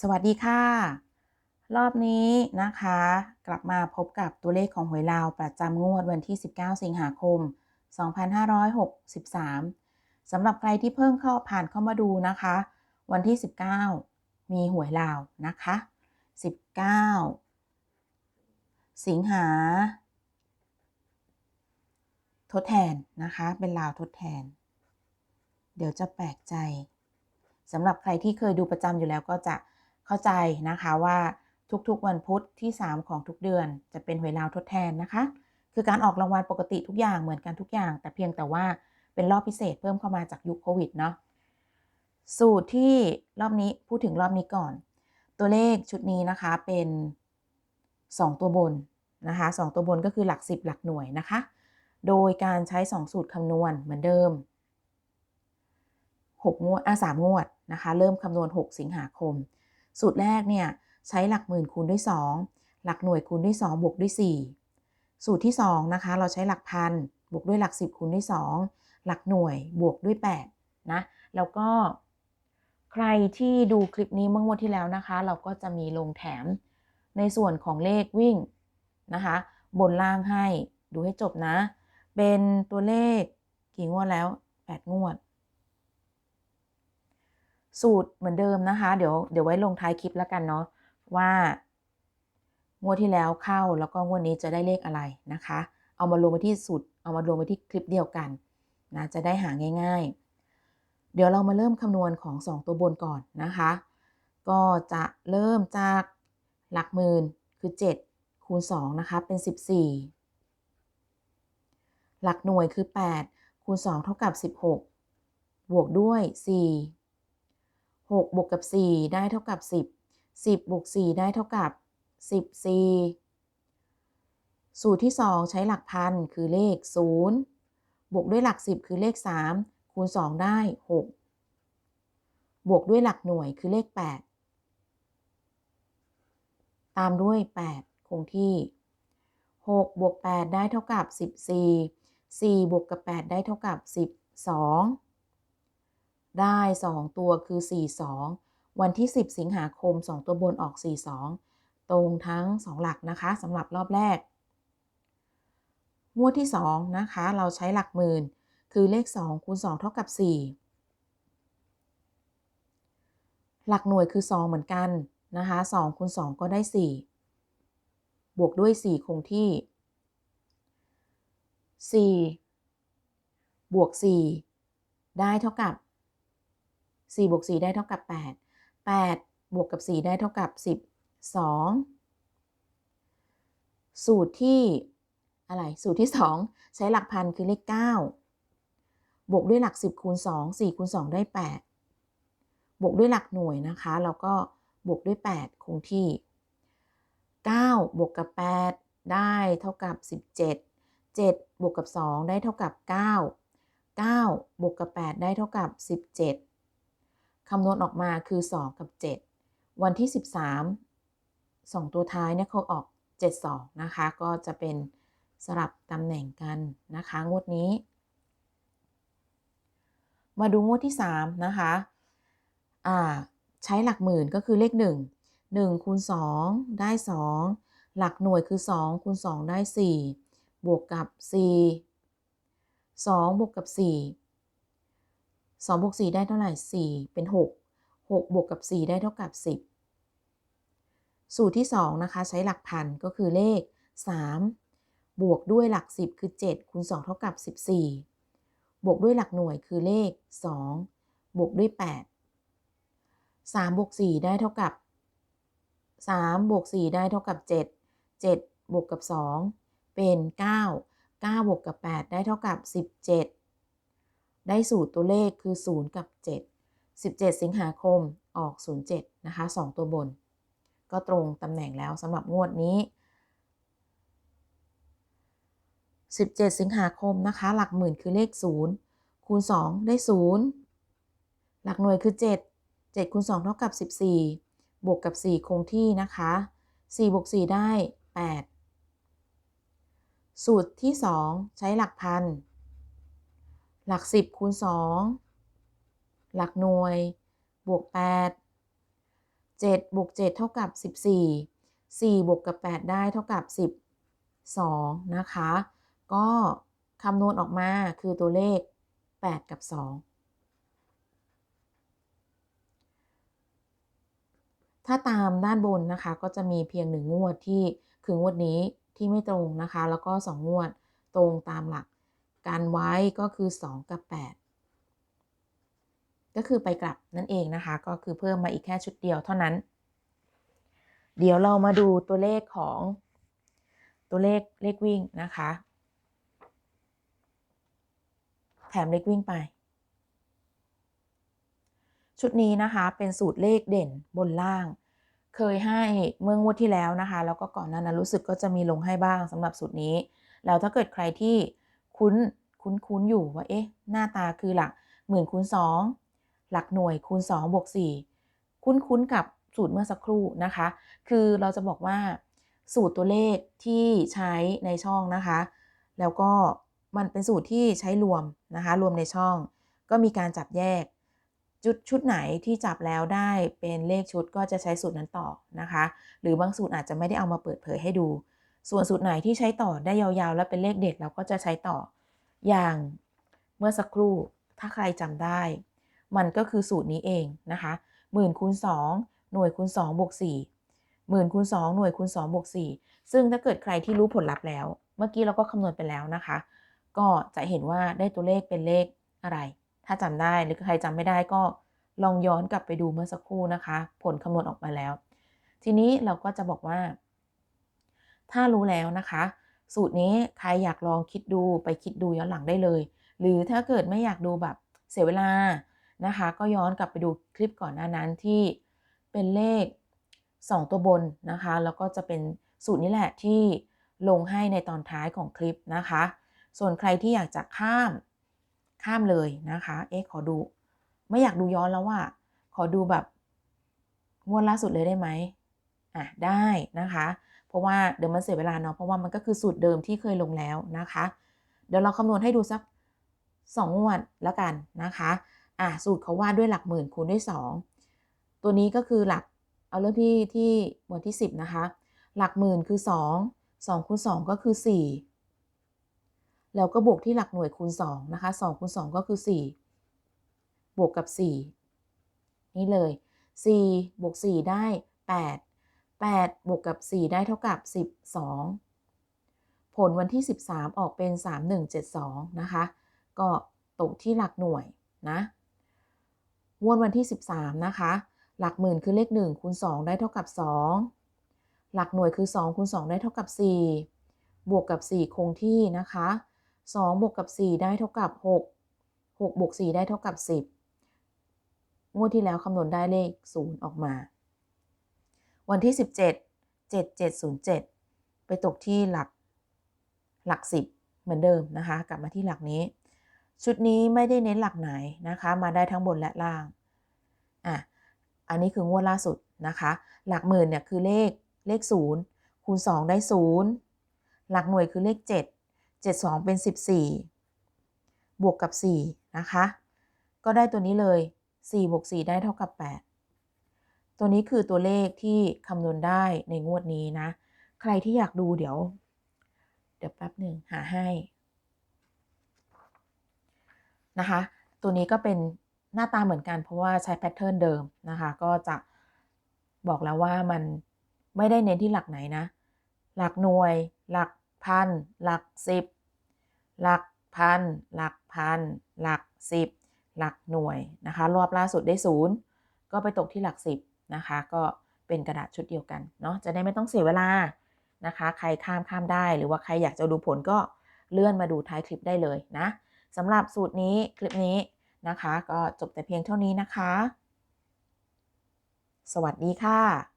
สวัสดีค่ะ รอบนี้นะคะ กลับมาพบกับตัวเลขของหวยลาวประจำงวดวันที่ 19 สิงหาคม 2563 สำหรับใครที่เพิ่งเข้าผ่านเข้ามาดูนะคะ วันที่ 19 มีหวยลาวนะคะ 19 สิงหา ทดแทนนะคะ เป็นลาวทดแทน เดี๋ยวจะแปลกใจสำหรับใครที่เคยดูประจำอยู่แล้วก็จะ เข้าใจนะคะว่าทุกๆวันพุธที่ 3 ของทุกเดือน จะเป็นหวยลาวทดแทนนะคะ คือการออกรางวัลปกติทุกอย่างเหมือนกันทุกอย่าง แต่เพียงแต่ว่าเป็นรอบพิเศษเพิ่มเข้ามาจากยุคโควิดเนาะสูตรที่รอบนี้พูดถึงรอบนี้ก่อน ตัวเลขชุดนี้นะคะเป็น 2 ตัวบนนะคะ2ตัวบนก็คือหลัก 10 หลักหน่วยนะคะ โดยการใช้ 2 สูตรคำนวณเหมือนเดิม6งวดอะ3งวดนะคะ เริ่มคำนวณ 6 สิงหาคม สูตรแรกเนี่ยใช้หลักหมื่นคูณด้วย 2 หลักหน่วยคูณด้วย 2 บวกด้วย 4 สูตรที่ 2 นะคะ เราใช้หลักพันบวกด้วยหลัก 10 คูณด้วย 2 หลักหน่วยบวกด้วย 8 นะ แล้วก็ใครที่ดูคลิปนี้เมื่องวดที่แล้วนะคะ เราก็จะมีลงแถมในส่วนของเลขวิ่งนะคะ บนล่างให้ดูให้จบนะ เป็นตัวเลขกี่งวดแล้ว 8 งวด สูตรเหมือนเดิมนะคะ เดี๋ยวเดี๋ยวไว้ลงท้ายคลิปแล้วกันเนาะว่างวดที่แล้วเข้าแล้วก็งวดนี้จะได้เลขอะไรนะคะ เอามารวมไว้ที่สูตรเอามารวมไว้ที่คลิปเดียวกันนะจะได้หาง่าย ๆ เดี๋ยวเรามาเริ่มคำนวณของ 2 ตัวบนก่อนนะคะ ก็จะเริ่มจากหลักหมื่นคือ 7 คูณ 2 นะคะ เป็น 14 หลักหน่วยคือ 8 คูณ 2 เท่ากับ 16 บวกด้วย 4 6บวกกับ 4 ได้เท่ากับ 10 10บวก4ได้เท่ากับ 14 สูตรที่ 2 ใช้หลักพันคือเลข 0 บวกด้วยหลัก 10 คือเลข 3 คูณ 2 ได้ 6 บวกด้วยหลักหน่วยคือเลข 8 ตามด้วย 8 คงที่ 6 บวก 8 ได้เท่ากับ 14 4 บวกกับ 8 ได้เท่ากับ 12 ได้ 2 ตัวคือ 42 วันที่ 10 สิงหาคม 2 ตัวบนออก 42 ตรงทั้ง 2 หลักนะคะสำหรับรอบแรก งวดที่ 2 นะคะ เราใช้หลักหมื่น คือเลข 2 คูณ 2 เท่ากับ 4 หลักหน่วยคือ 2 เหมือนกันนะคะ2คูณ2ก็ได้ 4 บวกด้วย 4 คงที่ 4 บวก 4 ได้เท่ากับ 4บวก4ได้เท่ากับ 8 8 บวกกับ 4 ได้เท่ากับ12สูตรที่อะไรสูตรที่ 2 ใช้หลักพันคือเลข 9 บวกด้วยหลัก 10คูณ2 4คูณ2ได้ 8 บวกด้วยหลักหน่วยนะคะแล้วก็บวกด้วย 8 คงที่ 9 บวกกับ 8 ได้เท่ากับ 17 7 บวกกับ 2 ได้เท่ากับ 9 9 บวกกับ 8 ได้เท่ากับ 17 คำนวณออกมาคือ 2 กับ 7 วันที่ 13 2 ตัวท้ายเนี่ยเขาออก 72 นะคะ ก็จะเป็นสลับตำแหน่งกันนะคะ งวดนี้ มาดูงวดที่ 3 นะคะอ่าใช้หลักหมื่นก็คือเลข 1 1คูณ2ได้ 2 หลักหน่วยคือ2คูณ2ได้ 4 บวกกับ 4 2 บวกกับ 4 2บวก4ได้เท่าไหร่ 4 เป็น 6 6 บวกกับ 4 ได้เท่ากับ 10 สูตรที่ 2 นะคะ ใช้หลักพันก็คือเลข 3 บวกด้วยหลัก 10 คือ 7คูณ2เท่ากับ 14 บวกด้วยหลักหน่วยคือเลข 2 บวกด้วย 8 3 บวก 4 ได้เท่ากับ 3 บวก 4 ได้เท่ากับ 7 7 บวกกับ 2 เป็น 9 9 บวกกับ 8 ได้เท่ากับ 17 ได้สูตรตัวเลขคือ 0 กับ 7 17 สิงหาคมออก 07 นะคะ 2 ตัวบน ก็ตรงตำแหน่งแล้วสำหรับงวดนี้ 17 สิงหาคมนะคะ หลักหมื่นคือเลข 0 คูณ 2 ได้ 0 หลักหน่วยคือ 7 7คูณ2เท่ากับ 14 บวกกับ 4 คงที่นะคะ4บวก4ได้ 8 สูตรที่ 2 ใช้หลักพัน หลัก 10 คูณ 2 หลักหน่วย บวก 8 7 บวก 7 เท่ากับ 14 4 บวกกับ 8 ได้เท่ากับ 12 นะคะ ก็คำนวณออกมาคือตัวเลข 8 กับ 2 ถ้าตามด้านบนนะคะ ก็จะมีเพียงหนึ่งงวดที่คืองวดนี้ที่ไม่ตรงนะคะ แล้วก็ 2 งวดตรงตามหลัก การไว้ก็คือ 2 กับ 8 ก็คือไปกลับนั่นเองนะคะ ก็คือเพิ่มมาอีกแค่ชุดเดียวเท่านั้น เดี๋ยวเรามาดูตัวเลขของตัวเลขเลขวิ่งนะคะ แถมเลขวิ่งไป ชุดนี้นะคะเป็นสูตรเลขเด่นบนล่างเคยให้เมื่องวดที่แล้วนะคะ แล้วก็ก่อนหน้านั้นรู้สึกก็จะมีลงให้บ้างสำหรับสูตรนี้ แล้วถ้าเกิดใครที่ คุ้นคุ้นคุ้นอยู่ว่าเอ๊ะหน้าตาคือหลักหมื่นคูณสองหลักหน่วยคูณ2บวก4คุ้นคุ้นกับสูตรเมื่อสักครู่นะคะ คือเราจะบอกว่าสูตรตัวเลขที่ใช้ในช่องนะคะ แล้วก็มันเป็นสูตรที่ใช้รวมนะคะ รวมในช่อง ก็มีการจับแยก จุดชุดไหนที่จับแล้วได้เป็นเลขชุดก็จะใช้สูตรนั้นต่อนะคะ หรือบางสูตรอาจจะไม่ได้เอามาเปิดเผยให้ดู ส่วนสูตรไหนที่ใช้ต่อได้ยาวๆ และเป็นเลขเด็ดเราก็จะใช้ต่อ อย่างเมื่อสักครู่ถ้าใครจำได้ มันก็คือสูตรนี้เองนะคะหมื่นคูณสองหน่วยคูณ2บวก4หมื่นคูณ2หน่วยคูณ2บวก4ซึ่งถ้าเกิดใครที่รู้ผลลัพธ์แล้ว เมื่อกี้เราก็คำนวณไปแล้วนะคะ ก็จะเห็นว่าได้ตัวเลขเป็นเลขอะไร ถ้าจำได้หรือใครจำไม่ได้ก็ลองย้อนกลับไปดูเมื่อสักครู่นะคะ ผลคำนวณออกมาแล้ว ทีนี้เราก็จะบอกว่า ถ้ารู้แล้วนะคะ สูตรนี้ใครอยากลองคิดดูไปคิดดูย้อนหลังได้เลย หรือถ้าเกิดไม่อยากดูแบบเสียเวลานะคะ ก็ย้อนกลับไปดูคลิปก่อนหน้านั้นที่เป็นเลข 2 ตัวบนนะคะ แล้วก็จะเป็นสูตรนี้แหละที่ลงให้ในตอนท้ายของคลิปนะคะ ส่วนใครที่อยากจะข้ามข้ามเลยนะคะ เอ๊ะขอดู ไม่อยากดูย้อนแล้วว่า ขอดูแบบงวดล่าสุดเลยได้ไหมอะได้นะคะ เพราะว่าเดี๋ยวมันเสียเวลาเนาะเพราะว่ามันก็คือสูตรเดิมที่เคยลงแล้วนะคะ เดี๋ยวเราคำนวณให้ดูสัก2งวดแล้วกันนะคะอะสูตรเขาว่าด้วยหลักหมื่นคูณด้วย 2 ตัวนี้ก็คือหลักเอาเริ่มที่ที่หมวดที่ 10 นะคะ หลักหมื่นคือ 2 2คูณ2ก็คือ 4 แล้วก็บวกที่หลักหน่วยคูณ2นะคะ2คูณ2ก็คือ 4 บวกกับ 4 นี่เลย 4 บวก 4 ได้ 8 8 บวกกับ 4 ได้เท่ากับ 12 ผลวันที่ 13 ออกเป็น 3172 นะคะ ก็ตกที่หลักหน่วยนะวดวันที่ 13 นะคะ หลักหมื่นคือเลข1คูณ2ได้เท่ากับ 2 หลักหน่วยคือ2คูณ2ได้เท่ากับ 4 บวกกับ 4 คงที่นะคะ 2 บวกกับ 4 ได้เท่ากับ 6 6 บวก 4 ได้เท่ากับ 10 งวดที่แล้วคำนวณได้เลข 0 ออกมา วันที่ 17 7707 ไปตกที่หลักหลัก 10 เหมือนเดิมนะคะ กลับมาที่หลักนี้ ชุดนี้ไม่ได้เน้นหลักไหนนะคะ มาได้ทั้งบนและล่างอะอันนี้คืองวดล่าสุดนะคะ หลักหมื่นเนี่ยคือเลขเลข 0 คูณ 2 ได้ 0 หลักหน่วยคือเลข 7 7 2 เป็น 14 บวกกับ 4 นะคะ ก็ได้ตัวนี้เลย 4 บวก 4 ได้เท่ากับ 8 ตัวนี้คือตัวเลขที่คำนวณได้ในงวดนี้นะ ใครที่อยากดูเดี๋ยว เดี๋ยวแป๊บหนึ่งหาให้นะคะ ตัวนี้ก็เป็นหน้าตาเหมือนกันเพราะว่าใช้แพทเทิร์นเดิมนะคะ ก็จะบอกแล้วว่ามันไม่ได้เน้นที่หลักไหนนะ หลักหน่วย หลักพัน หลักสิบ หลักพัน หลักพัน หลักสิบ หลักหน่วยนะคะ รอบล่าสุดได้ศูนย์ก็ไปตกที่หลักสิบ นะคะ ก็เป็นกระดาษชุดเดียวกันเนาะจะได้ไม่ต้องเสียเวลานะคะ ใครข้ามข้ามได้หรือว่าใครอยากจะดูผลก็เลื่อนมาดูท้ายคลิปได้เลยนะสำหรับสูตรนี้คลิปนี้นะคะ ก็จบแต่เพียงเท่านี้นะคะ สวัสดีค่ะ